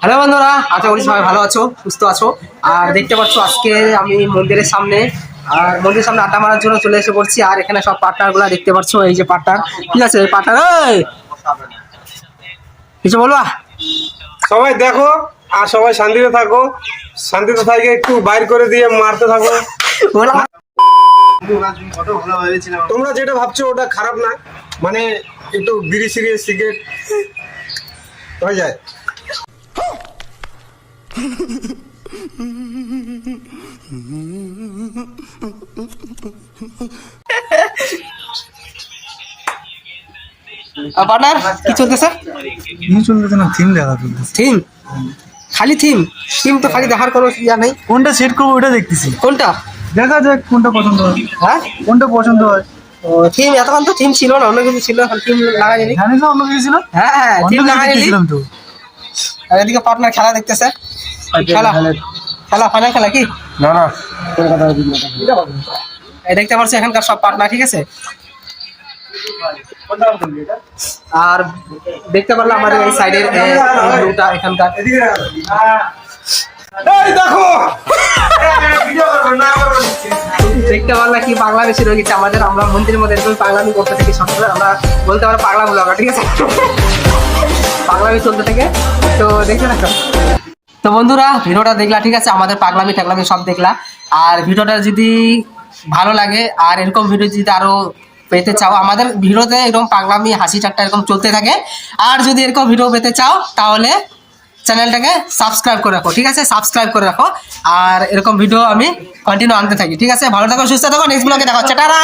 Hello বন্ধুরা আশা করি সবাই ভালো আছো সুস্থ আছো। আর দেখতে পাচ্ছ আজকে আমি মন্দিরের সামনে আর মন্দিরের সামনে আড্ডা মারার জন্য চলে এসে পড়ছি আর এখানে সব পার্টনারগুলা দেখতে পাচ্ছ এই যে পার্টনার ঠিক আছে পার্টনার কিছু বলবা? সবাই দেখো আর সবাই শান্তিতে থাকো। শান্তিতে থাকে একটু বাইর করে দিয়ে মারতে থাকো। তোমরা যেটা ভাবছ ওটা খারাপ না। মানে একটু বিড়ি সিগারেট সিগারেট। হয়ে যায়। পার্টনার কি চলতেছে? কি চলতেছে না থিম দেখা চলতেছে। থিম খালি থিম থিম তো খালি দেখার কোনো ইয়া নেই। কোনটা সেট করব ওটা দেখতেছি। কোনটা? দেখা যাক কোনটা পছন্দ হয়। হ্যাঁ? কোনটা পছন্দ হয়? থিম এতক্ষণ তো থিম ছিল না অন্য কিছু ছিল এখন থিম লাগাই নি জানিস অন্য কিছু ছিল? হ্যাঁ হ্যাঁ থিম লাগাই নিলি তো। আর এদিকে পার্টনার খেলা দেখতেছে। খেলা। খেলা ফাইনাল খেলা কি? না না। এই দেখতে পাচ্ছি এখানকার সব পার্টনার ঠিক আছে? আর দেখতে পারলাম আমাদের এই সাইডের ভিউটা এখানকার। এই দেখো! দেখতে পারলাম কি পাগলা বেশি রয়ে গেছে আমাদের আমরা মন্দিরের মধ্যে এরকম পাগলামি করতে থাকি সবসময় আমরা বলতে পারো পাগলা ব্লগার, ঠিক আছে? পাগলামি চলতে থাকে। তো দেখতে থাকো। তো বন্ধুরা, ভিডিওটা দেখলা, ঠিক আছে? আমাদের পাগলামি টাগলামি সব দেখলা। আর ভিডিওটা যদি ভালো লাগে, আর এরকম ভিডিও যদি আরও পেতে চাও, আমাদের ভিডিওতে এরকম পাগলামি, হাসি ঠাট্টা এরকম চলতে থাকে। আর যদি এরকম ভিডিও পেতে চাও, তাহলে চ্যানেলটাকে সাবস্ক্রাইব করে রাখো, ঠিক আছে? সাবস্ক্রাইব করে রাখো। আর এরকম ভিডিও আমি কন্টিনিউ আনতে থাকি, ঠিক আছে? ভালো থাকো, সুস্থ থাকো নেক্সট ব্লগে দেখো টাটা!